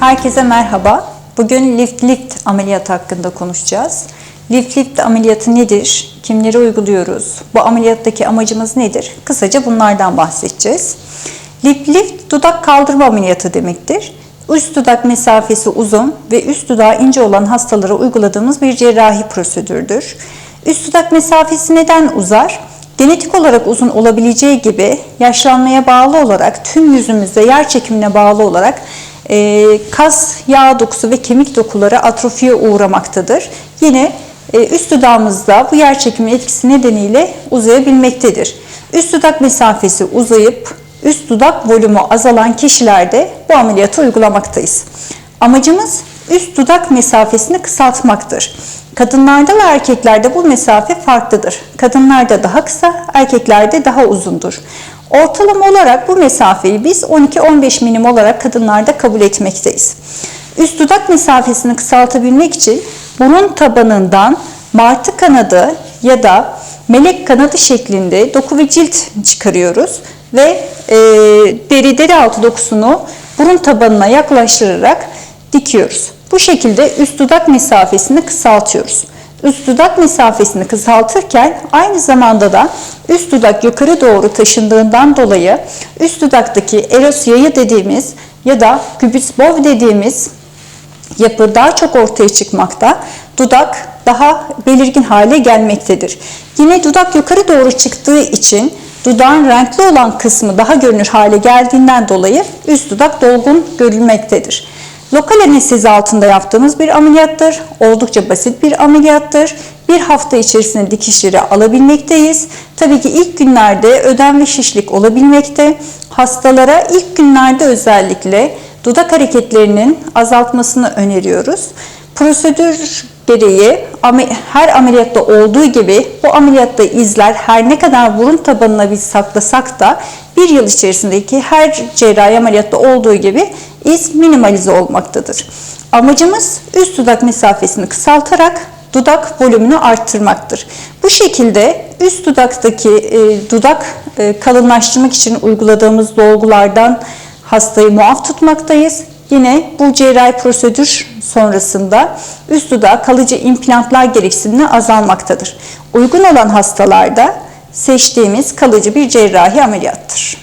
Herkese merhaba. Bugün lift lift ameliyatı hakkında konuşacağız. Lift lift ameliyatı nedir? Kimlere uyguluyoruz? Bu ameliyattaki amacımız nedir? Kısaca bunlardan bahsedeceğiz. Lift lift dudak kaldırma ameliyatı demektir. Üst dudak mesafesi uzun ve üst dudağı ince olan hastalara uyguladığımız bir cerrahi prosedürdür. Üst dudak mesafesi neden uzar? Genetik olarak uzun olabileceği gibi yaşlanmaya bağlı olarak tüm yüzümüzde yer çekimine bağlı olarak e, kas, yağ dokusu ve kemik dokuları atrofiye uğramaktadır. Yine e, üst dudağımızda bu yer çekimi etkisi nedeniyle uzayabilmektedir. Üst dudak mesafesi uzayıp üst dudak volümü azalan kişilerde bu ameliyatı uygulamaktayız. Amacımız üst dudak mesafesini kısaltmaktır. Kadınlarda ve erkeklerde bu mesafe farklıdır. Kadınlarda daha kısa, erkeklerde daha uzundur. Ortalama olarak bu mesafeyi biz 12-15 milim olarak kadınlarda kabul etmekteyiz. Üst dudak mesafesini kısaltabilmek için burun tabanından martı kanadı ya da melek kanadı şeklinde doku ve cilt çıkarıyoruz ve e, deri deri altı dokusunu burun tabanına yaklaştırarak dikiyoruz. Bu şekilde üst dudak mesafesini kısaltıyoruz. Üst dudak mesafesini kısaltırken aynı zamanda da üst dudak yukarı doğru taşındığından dolayı üst dudaktaki eros yayı dediğimiz ya da pubis bow dediğimiz yapı daha çok ortaya çıkmakta. Dudak daha belirgin hale gelmektedir. Yine dudak yukarı doğru çıktığı için dudağın renkli olan kısmı daha görünür hale geldiğinden dolayı üst dudak dolgun görülmektedir. Lokal anestezi altında yaptığımız bir ameliyattır. Oldukça basit bir ameliyattır. Bir hafta içerisinde dikişleri alabilmekteyiz. Tabii ki ilk günlerde ödem ve şişlik olabilmekte. Hastalara ilk günlerde özellikle dudak hareketlerinin azaltmasını öneriyoruz. Prosedür gereği her ameliyatta olduğu gibi bu ameliyatta izler her ne kadar burun tabanına biz saklasak da bir yıl içerisindeki her cerrahi ameliyatta olduğu gibi iz minimalize olmaktadır. Amacımız üst dudak mesafesini kısaltarak dudak volümünü arttırmaktır. Bu şekilde üst dudaktaki e, dudak e, kalınlaştırmak için uyguladığımız dolgulardan hastayı muaf tutmaktayız. Yine bu cerrahi prosedür sonrasında üst dudağa kalıcı implantlar gereksinimi azalmaktadır. Uygun olan hastalarda seçtiğimiz kalıcı bir cerrahi ameliyattır.